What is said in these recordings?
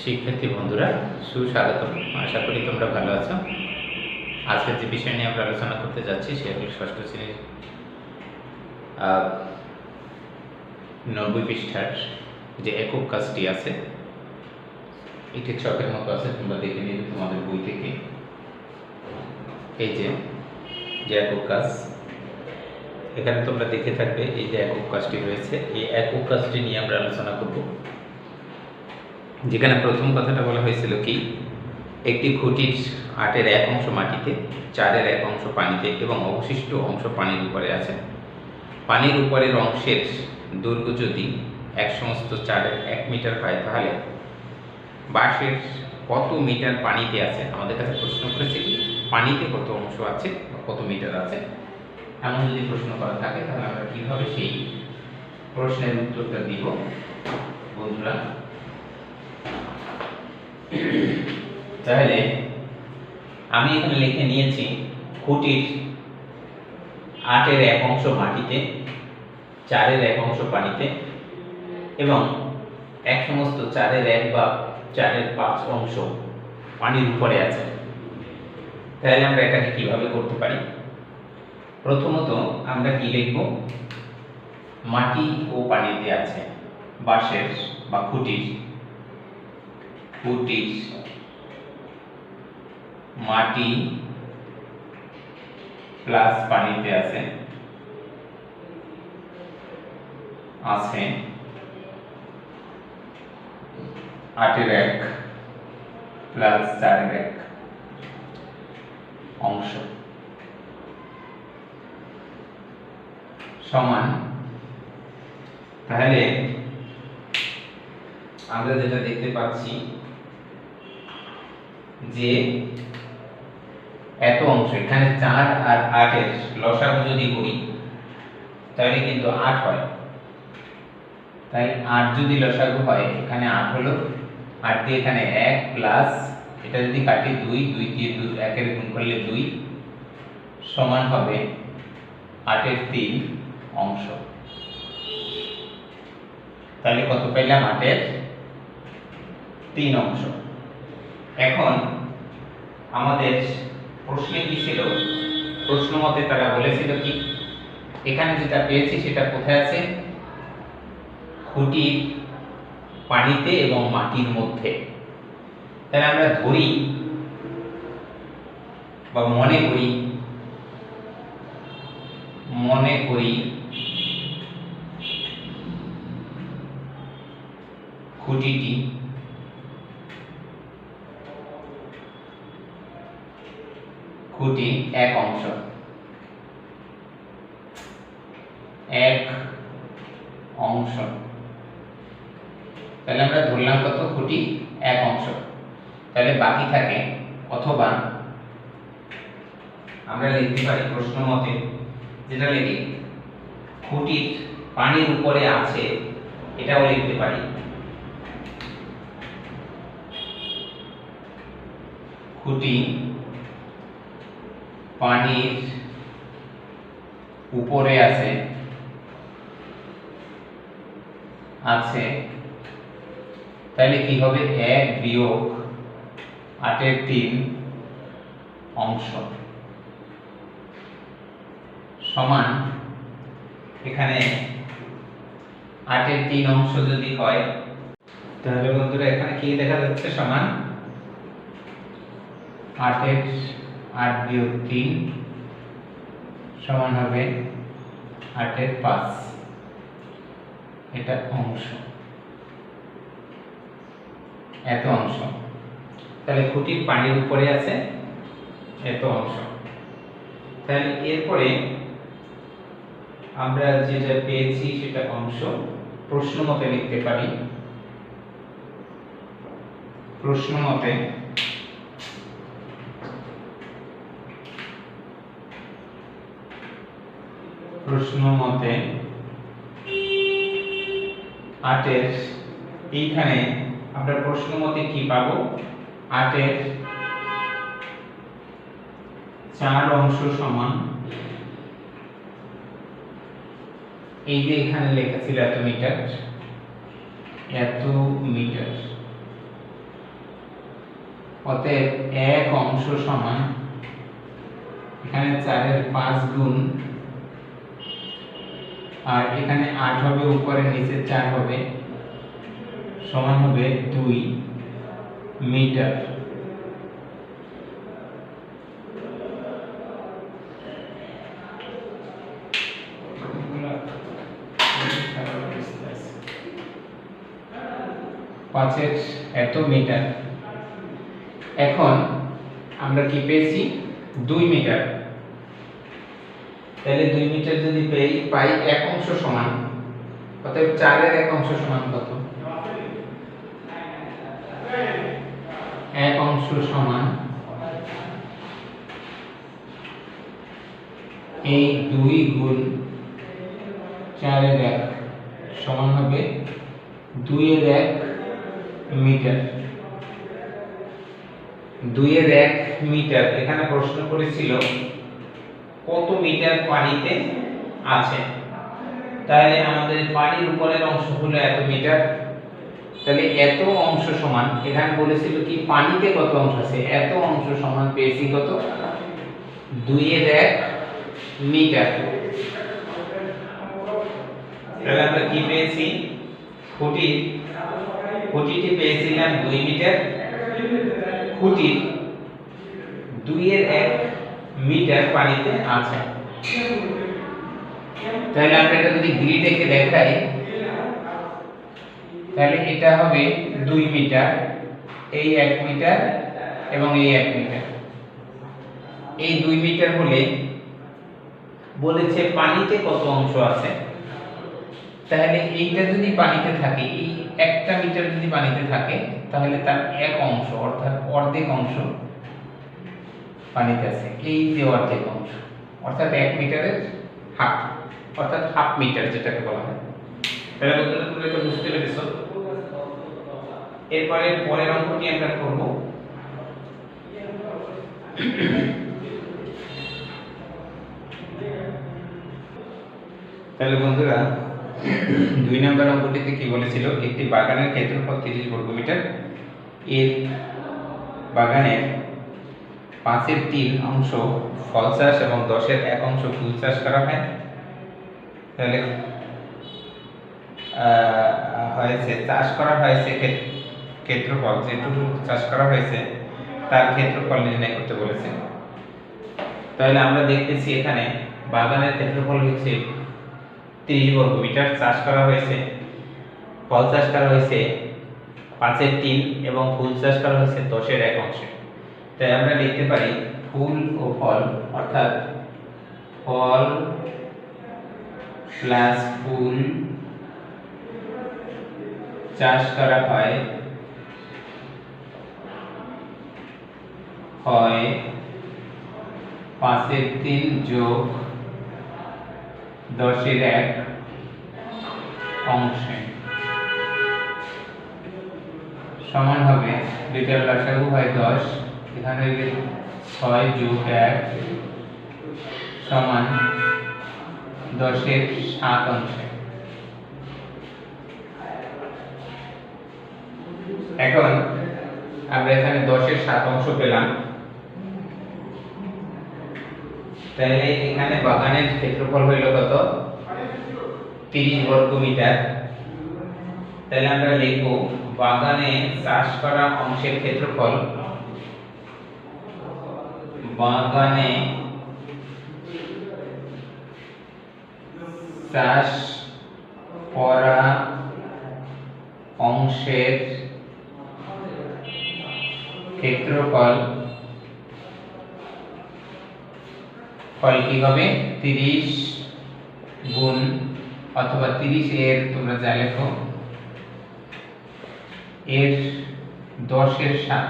শিক্ষার্থী বন্ধুরা সুস্বাগত আশা করি তোমরা ভালো আছো। আজকের যে বিষয় নিয়ে আমরা আলোচনা করতে যাচ্ছি সে হল ষষ্ঠ শ্রেণির নব্বই পৃষ্ঠার যে একক কাজটি আছে, এটি চকের মতো আছে, তোমরা দেখে নিবে তোমাদের বই থেকে। এই যে যে একক কাজ, এখানে তোমরা দেখে থাকবে এই যে একক কাজটি রয়েছে। এই একক কাজটি নিয়ে আমরা আলোচনা করব। যেখানে প্রথম কথাটা বলা হয়েছিল কি? একটি খুঁটির আটের এক অংশ মাটিতে, চারের এক অংশ পানিতে এবং অবশিষ্ট অংশ পানির উপরে আছে। পানির উপরের অংশের দৈর্ঘ্য যদি এক সমস্ত চারের এক মিটার হয়, তাহলে বাঁশের কত মিটার পানিতে আছে? আমাদের কাছে প্রশ্ন করেছে কি, পানিতে কত অংশ আছে বা কত মিটার আছে? এমন যদি প্রশ্ন করা থাকে, তাহলে আমরা কীভাবে সেই প্রশ্নের উত্তরটা দিব? বন্ধুরা তাহলে আমি এখানে লিখে নিয়েছি খুঁটির আটের এক অংশ মাটিতে, চারের এক অংশ পানিতে এবং এক সমস্ত চারের এক বা চারের পাঁচ অংশ পানির উপরে আছে। তাহলে আমরা এটাকে কীভাবে করতে পারি? প্রথমত আমরা কি লিখব? মাটি ও পানিতে আছে, বাঁশের বা খুঁটির খুঁটির মাটি প্লাস পানিতে আছে আছে আটের এক প্লাস চারের এক অংশ। সমান। তাহলে আমরা যেটা দেখতে পাচ্ছি যে এত অংশ, এখানে চার আর আটের লসাগু যদি করি, তাহলে কিন্তু আট হয়। তাই আট যদি লসাগু হয়, এখানে আট হলো। আট দিয়ে এখানে এক প্লাস এটা যদি কাটি দুই দুই দিয়ে দুই একের গুণ করলে দুই সমান হবে আটের তিন অংশ। তাহলে কত পেলাম আটের তিন অংশ। এখন আমাদের প্রশ্নে কি ছিল? প্রশ্ন মতে তারা বলেছিল কি? এখানে যেটা পেয়েছি সেটা কোথায় আছে? খুঁটির পানিতে এবং মাটির মধ্যে। তাহলে আমরা ধরি বা মনে করি মনে করি খুঁটিটি খুঁটি এক অংশ। এক অংশ। তাহলে আমরা ধরলাম কত? খুঁটি এক অংশ। তাহলে বাকি থাকে অথবা আমরা লিখতে পারি প্রশ্ন মতে, যেটা লিখি, খুঁটির পানির উপরে আছে, এটাও লিখতে পারি। খুঁটি পানির উপরে আছে আছে। তাহলে কি হবে? এক বিয়োগ আটের তিন অংশ। সমান এখানে আটের তিন অংশ যদি হয়, তাহলে বন্ধুরা এখানে কি দেখা যাচ্ছে? সমান আটের আট বিয়োগ তিন সমান হবে আটের পাঁচ। এটা অংশ। এত অংশ। তাহলে খুঁটির পানির উপরে আছে এত অংশ। তাহলে এরপরে আমরা যেটা পেয়েছি সেটা অংশ প্রশ্ন মতে লিখতে পারি। প্রশ্ন মতে প্রশ্ন মতে আটের এইখানে আমরা প্রশ্ন মতে কি পাবো? আটের চার অংশ সমান। এই যে এখানে লেখা ছিল এত মিটার এত মিটার। অতএব এক অংশ সমান, এখানে চারের পাঁচ গুণ আর এখানে আট হবে, উপরে নিচে চার হবে। সমান হবে দুই মিটার। পাঁচের এত মিটার। এখন আমরা কি পেয়েছি? দুই মিটার। তাহলে দুই মিটার যদি পেই, পাই এক অংশ সমান। অতএব চারের এক অংশ সমান কত? এক অংশ সমান এই দুই গুণ চারের এক সমান হবে দুইয়ের এক মিটার। দুইয়ের এক মিটার। এখানে প্রশ্ন করেছিল কত মিটার পানিতে আছে? তাহলে আমাদের পানির উপরের অংশ হলো এত মিটার। তাহলে এত অংশ সমান, এখানে বলেছিল কি পানিতে কত অংশ আছে? এত অংশ সমান পেয়েছি কত? দুইয়ের এক মিটার। তাহলে আমরা কি পেয়েছি? খুঁটি। খুঁটিটি পেয়েছিলাম দুই মিটার। খুঁটির দুইয়ের এক মিটার পানিতে আছে। তাহলে আমরা এটা যদি গ্রিড এঁকে দেখাই, তাহলে এটা হবে দুই মিটার, এই এক মিটার এবং এই এক মিটার। এই দুই মিটার হলে বলেছে পানিতে কত অংশ আছে। তাহলে এইটা যদি পানিতে থাকে, এই একটা মিটার যদি পানিতে থাকে, তাহলে তার এক অংশ, অর্থাৎ অর্ধেক অংশ পানিতে আছে। এই যে অর্ধেক অংশ। অর্থাৎ এক মিটারের হাফ অর্থাৎ হাফ মিটার যেটাকে বলা হয়। তাহলে বন্ধুরা, তোমরা এটা বুঝতে পেরেছ। এরপরে পরের অঙ্কটি আমরা করব। তাহলে বন্ধুরা, দুই নম্বর অঙ্কটিতে কি বলেছিল? একটি বাগানের ক্ষেত্রফল তিরিশ বর্গমিটার। এর বাগানের পাঁচের তিন অংশ ফল চাষ এবং দশের এক অংশ ফুল চাষ করা হয়। তাহলে হয়েছে, চাষ করা হয়েছে ক্ষেত্রফল, যেটুকু চাষ করা হয়েছে, তার ক্ষেত্রফল নির্ণয় করতে বলেছে। তাহলে আমরা দেখতেছি এখানে বাগানের ক্ষেত্রফল হচ্ছে তিরিশ বর্গ মিটার, চাষ করা হয়েছে, ফল চাষ করা হয়েছে পাঁচের তিন এবং ফুল চাষ করা হয়েছে দশের এক অংশে। তাই আমরা লিখতে পারি ফুল ও ফল, অর্থাৎ ফল প্লাস ফুল চাষ করা হয় হয় পাঁচের তিন যোগ দশের এক অংশে। সমান হবে দুইটার লসাগু হয় দশ। এখানে ছয় যোগ এক সমান দশের সাত অংশে। এখন আমরা এখানে দশের সাত অংশ পেলাম। তাহলে এখানে বাগানের ক্ষেত্রফল হইল কত? তিরিশ বর্গ মিটার। তাহলে আমরা লিখব বাগানে চাষ করা অংশের ক্ষেত্রফল বাগানে চাষ করা অংশের ক্ষেত্রফল, ফল কি হবে? তিরিশ গুণ অথবা তিরিশ এর, তোমরা যা লেখো, এর দশের সাত,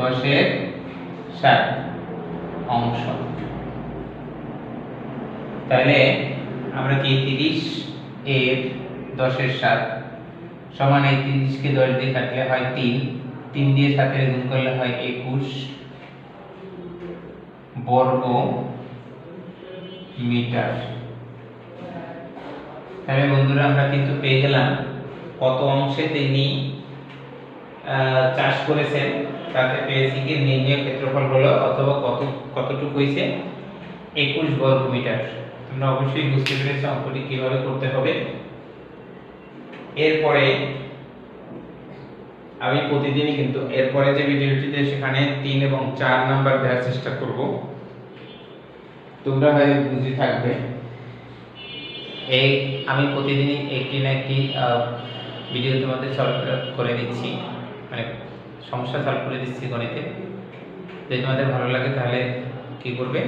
দশের সাত অংশ। তাহলে আমরা কি তিরিশ? এর দশের সাত। সমান এই তিরিশকে দশ দিয়ে কাটলে হয় তিন। তিন দিয়ে সাতের গুণ করলে হয় একুশ। বর্গ মিটার। তাহলে বন্ধুরা আমরা কিন্তু পেয়ে গেলাম। কত অংশে তিনি চাষ করেছেন? তাতে পেয়েছি নির্ণয় ক্ষেত্রফল হলো অথবা কত, কতটুকু হয়েছে? একুশ বর্গ মিটার। তোমরা অবশ্যই বুঝতে পেরেছ অঙ্কটি কীভাবে করতে হবে। এরপরে আমি প্রতিদিনই কিন্তু, এরপরে যে ভিডিওটিতে সেখানে তিন এবং চার নাম্বার দেওয়ার চেষ্টা করব। তোমরা হয় বুঝে থাকবে এই আমি প্রতিদিনই একটি না একটি ভিডিও তোমাদের সলভ করে দিচ্ছি। মানে সমস্যা সলভ করে দিচ্ছি গণিতে। যদি তোমাদের ভালো লাগে তাহলে কি করবে?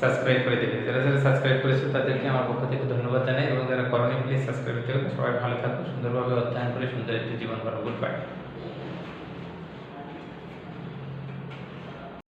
সাবস্ক্রাইব করে দেবে। যারা যারা সাবস্ক্রাইব করেছ তাদেরকে আমার পক্ষ থেকে ধন্যবাদ জানাই এবং যারা করোনি প্লিজ সাবস্ক্রাইব করতে সবাই ভালো থাকো, সুন্দরভাবে অধ্যয়ন করে সুন্দর একটি জীবন গড়ো গুড বাই